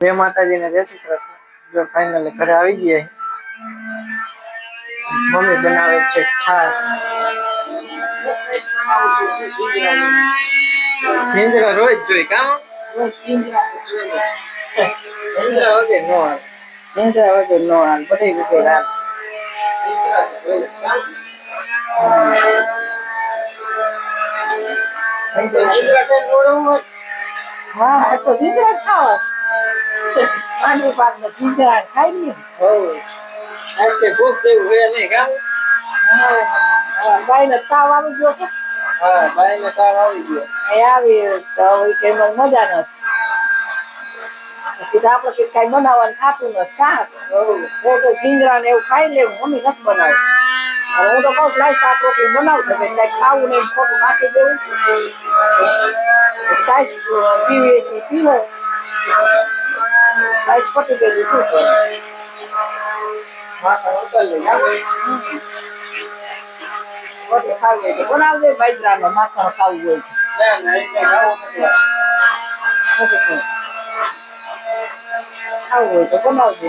જય માતાજીને જય શ્રી કૃષ્ણ જો ફાઇનલી ઘરે આવી ગયા મમ્મી બનાવે છે છાસ જીંજરા રોજ જોઈ કામ જીંજરા વગર નો હાલે. ચિંતા વગર નો હાલ બધી વગર હાલ જીંજરા કઈ જોડવું હોય? હા આ તો જીંજરા જ માંડવી પાક ને ચીજરા ખાઈ ને હો કે ભૂખ જેવું હોય નહીં કામ ભાઈ ને તાવ આવી ગયો છે? હા ભાઈ ને તાવ આવી ગયો. એ આવી તો કે મજા નથી. કીધું આપણે કઈ બનાવવાનું થતું નથી. કાં? તો તો જીંજરા ને એવું ખાઈ લેવું મમ્મી નથી બનાવી હું તો કઉ લાઈ શાક રોટલી બનાવું તો કઈ ખાવું નહીં ખોટું નાખી દેવું. સાઈઝ પીવી છે પીવો. સાઈઝ પતી ગયેલી શું કરે રોટલી ખાવી હોય તો બનાવજે બાજરાનો માખણ ખાવું હોય તો. ખાવું હોય તો બનાવજે.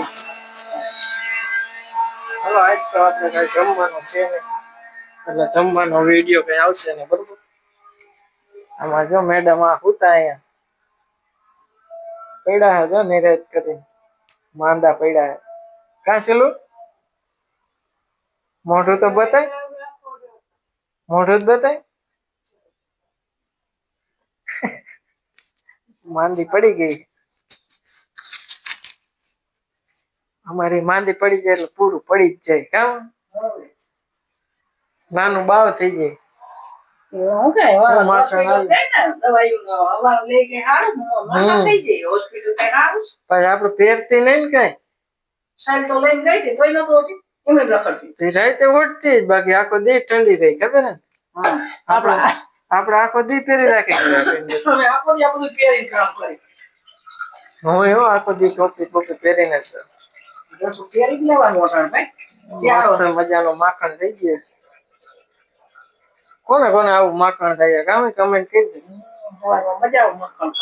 હાલો આજ તો આપણે કઈ જમવાનું છે ને એટલે જમવાનો વીડિયો કઈ આવશે ને બરોબર? આમાં જો મેડમ આ હુતા અહીંયા. પડ્યા હે જો, નિરાત કરીને માંદા પડ્યા હે. કાં છેલું મોઢું તો બતાય. મોઢું જ બતાય. માંદી પડી ગઈ. અમારી માંદી પડી જાય એટલે પૂરું પડી જ જાય. કામ નાનું બાવ થઈ જાય. આપડે પહેરતી ને કઈ સાલ તો લઈને ગઈ હતી. કોઈ નતો રખડતી તે જ બાકી આખો દી ઠંડી રહી ખબર ને? આપડે આપડા આખો દી પહેરી રાખી આખો દી આ બધું પહેરીને કામ કરી. હું એવો આખો દી ટોપી ટોપી પહેરીને જ પહેરી જ લેવાનું મજાનો માખણ થઈ ગયો. કોને કોને આવું માખણ થાય કામે કમેન્ટ કરી સવારમાં મજા આવું મખણ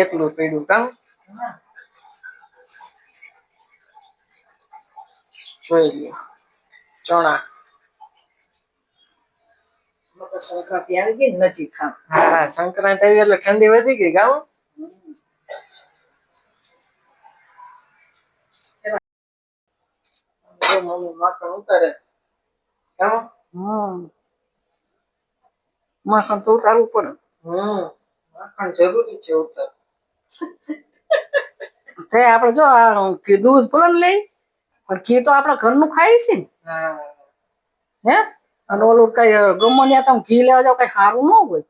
એટલું પીડું કામ. જોઈ લ્યો. ચણા. સંક્રાંતિ આવી ગઈ નથી ખામ હા સંક્રાંતિ આવી એટલે ઠંડી વધી ગઈ ગામ મમ્મી માખણ ઉતારે. કામ. હમ. માખણ તો ઉતારવું પડે. હમ. માખણ જરૂરી છે ઉતાર તે આપણે જો આ દૂધ ભલે લઈ પણ ઘી તો આપણા ઘરનું ખાઈ છે ને. હે. અને ઓલું કઈ ગમો ત્યાં તમે ઘી લેવા જાવ કઈ સારું ન હોય.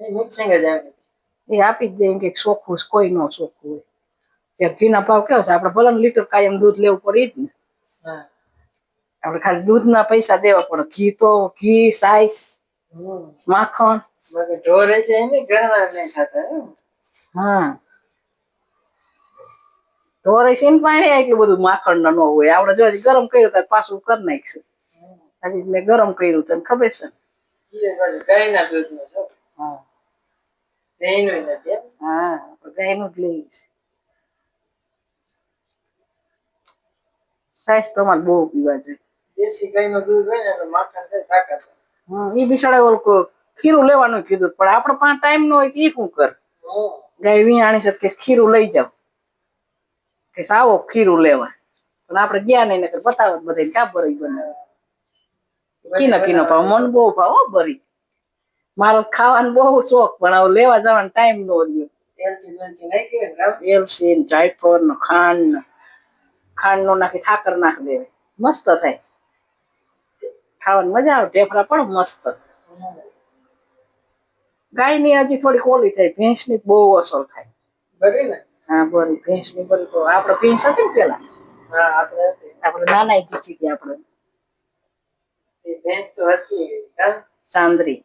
એ મિક્સિંગ જ આવે. એ આપી જ દે એમ કે ચોખ્ખું છે, કોઈ નો ચોખ્ખું હોય. ત્યાં ઘીના ભાવ કેવો છે? આપણે ભલે લીટર કાયમ દૂધ લેવું પડે જ ને. હા. આપણે ખાલી દૂધના પૈસા દેવા પડે. ઘી તો ઘી સાઈસ માખણ. ઢોરે છે એને ઘણા નહીં ખાતા હા. ઢોરે છે ને પાણી એટલું બધું માખણ ન હોય. આપણે જો ગરમ કર્યું તો પાછું કરી નાખશું. હજી મેં ગરમ કર્યું તને ખબર છે ને? ગાયના દૂધનું હા. દહીંનું નથી હા ગાયનું જ લઈશ સાઈઝ પ્રમાણે બહુ પીવા જોઈએ. દેશી ગાયનું દૂધ હોય ને એટલે માખણ થાય તાકાત એ બિચારા ઓલું ખીરું લેવાનું કીધું પણ આપણે પાંચ ટાઈમ નો હોય તો એ શું કર? ગાય વિયાણી છે કે ખીરું લઈ જાવ કે આવો ખીરું લેવા. પણ આપણે ગયા નહીં નકર બતાવો બધા કા ભરી બનાવે. કીનો કીનો ભાવ મન બહુ ભાવ હો ભરી. મારો ખાવાનો બહુ શોખ પણ હવે લેવા જવાનો ટાઈમ નો રહ્યો. એલસી જાયફળ ખાંડ ને ખાંડ નો નાખી ઠાકર નાખી દેવે. મસ્ત થાય. ખાવાની મજા આવે ઢેફરા પણ મસ્ત. ગાયની હજી થોડીક ઓલી થાય ભેંસની બહુ અસર થાય. બરી ને? હા બરી ભેંસની બરી તો આપણે ભેંસ હતી ને પેલા? આપણે નાના દીધી હતી આપણે. એ ભેંસ તો હતી ચાંદરી.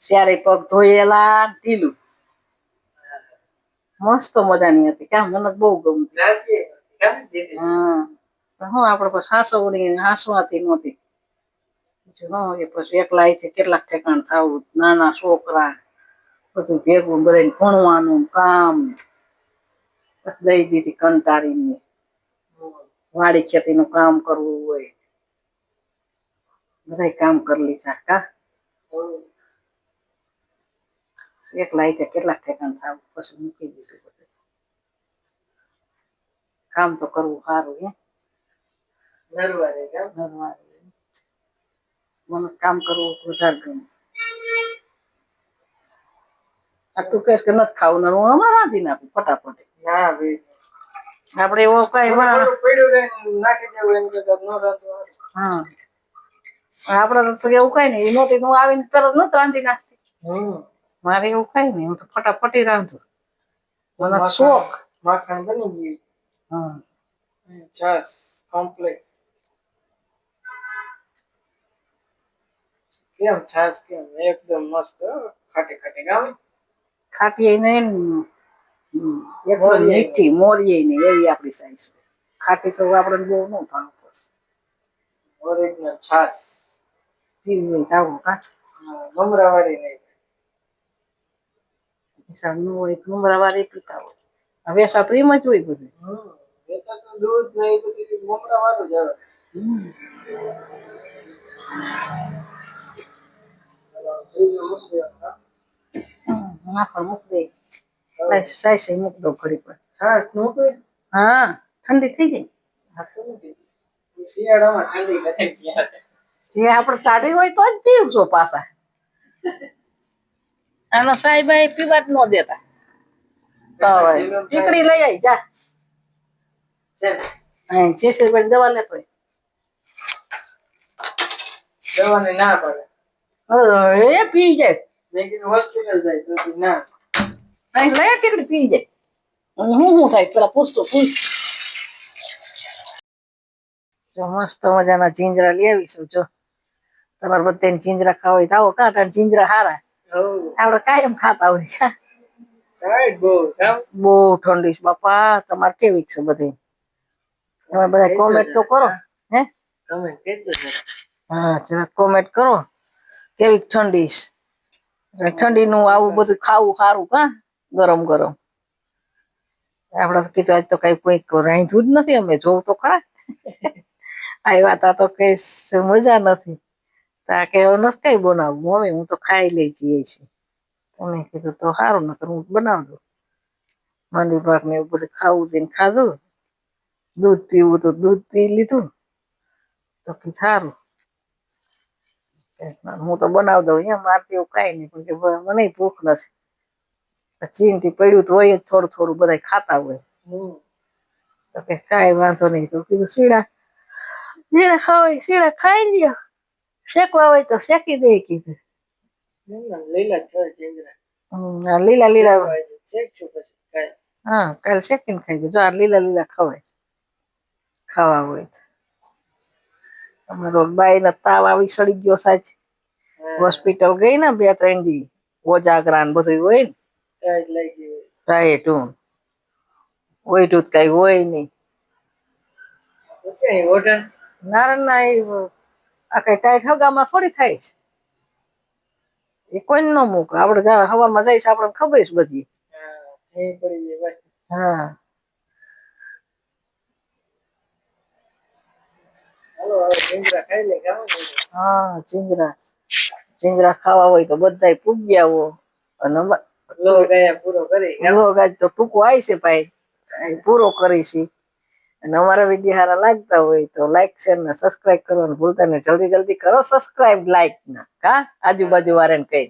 સ્યારે પગ ધોયેલા ઢીલું. મસ્ત મજાની હતી કા મને બહુ ગમતી. હા. હું આપણે પછી હાસવણી હાસવાતી નહોતી. જોઈએ પછી એકલા અહીંથી કેટલાક ઠેકાણ થવું નાના છોકરા પછી ભેગું બધાને ભણવાનું કામ પછી દઈ દીધી કંટાળીને વાડી ખેતીનું કામ કરવું હોય બધા કામ કરી લીધા કા? એકલા અહીંથી કેટલાક ઠેકાણ થવું પછી મૂકી દીધું બધું. કામ તો કરવું સારું હે. નરવારે નરવારે. મને કામ કરવું વધારે ગમે. આ તું કહેશ કે નથી ખાવું હું હમણાં રાંધી નાખું ફટાફટ. આપણે એવો કઈ હા આપડે તો એવું કઈ નહીં નહોતી હું આવીને તરત નથી રાંધી નાખતી. મારે એવું કઈ નહીં હું તો ફટાફટી રાંધું. મને શોખ. માખણ બની ગયું. હા. છાસ કોમ્પ્લેટ કેમ છાસ કેમ? એકદમ મસ્ત. ખાટી ખાટી ગાવે ખાટી ને એકદમ મીઠી મોરીએ ને એવી આપણી સાઈઝ ખાટી તો આપણે બહુ ન ભાવ પડશે ઓરિજિનલ છાસ પીવી હોય તો આવું કા વાળી નહીં. હિસાબ ન હોય તો પીતા હોય. હવે એમ જ હોય બધું. વેચાતું દૂધ ને એ બધું મમરા વાળું જ આવે ફ્રીજમાં મૂકી દેવાનું, હા. નાખો મૂક દે ઠંડી હોય તો જ પીવશો પાછા આનો સાહેબ પીવા જ ન દેતા ટીકડી લઈ આવી જા છે ને? અહીં દવા લેતો હોય. દવાની ના પડે એ પી જાય. મેં કીધું હોસ્પિટલ જાય તો ના. અહીં લઈ ટીકડી પી જાય. હું શું થાય? પેલા પૂછતો પૂછ. જો મસ્ત મજાના જીંજરા લઈ આવીશું જો. તમારે બધાને જીંજરા ખાવા હોય તો આવો કાંટા જીંજરા હારા. આપડે કાયમ ખાતા હોય. બહુ ઠંડી છે બાપા તમારે કેવી છે બધી? તમે બધા કોમેન્ટ તો કરો હે? કોમેન્ટ હા જરા કોમેન્ટ કરો. કેવી ઠંડી ઠંડીનું આવું બધું ખાવું સારું કા, ગરમ ગરમ. આપણે કીધું આજ તો કઈ કોઈક રાંધ્યું જ નથી, અમે જોવું તો ખરા. આવ્યા તા તો કઈ મજા નથી. તા કે નથી કઈ બનાવવું મમ્મી હું તો ખાઈ લઈ જઈએ છીએ. તમે કીધું તો સારું, નકર હું બનાવ દઉં. માંડવી પાક ને એવું બધું ખાવું તેને ખાધું. દૂધ પીવું તો દૂધ પી લીધું. તો કી સારું. હું તો બનાવ દઉં અહીંયા મારતી એવું કાંઈ નહીં પણ કે મને ભૂખ નથી. ચીનથી પડ્યું તો હોય થોડું થોડું બધા ખાતા હોય. તો કે કાંઈ વાંધો નહીં. તો કીધું શીડા શીડા ખાવા હોય ખાઈ લ્યો. શેકવા હોય તો શેકી દે કીધું. લીલા લીલા. હા કાલે શેકીને ખાઈ દો જો આ લીલા લીલા ખવાય ખાવા હોય તો. અમારો બાઈને તાવ આવી સડી ગયો સાચ. હોસ્પિટલ ગઈ ને બે ત્રણ દી. ઓજાગરા ને બધું હોય ને. રાઈટ હું હોય. કઈ હોય નહીં. નારણ ના એ આ કઈ ટાઈટ હગામાં થોડી થાય છે. એ કોઈ ન મૂકે. આપણે હવામાં જઈશ આપણને ખબર છે બધી. હા, અહીં પડી જાય પાછી. હા ખાઈ લે, ખાવા. હા હોય તો બધા પૂગ્યા હો. અને પૂરો કરી. આજ તો ટૂંકો આવી છે ભાઈ. પૂરો કરીશી અને અમારા વીડિયો સારા લાગતા હોય તો લાઈક શેર ને સબસ્ક્રાઇબ કરવાનું ભૂલતા નહીં. જલ્દી જલ્દી કરો સબસ્ક્રાઇબ લાઈક ના. કા આજુબાજુ વાળાને કઈ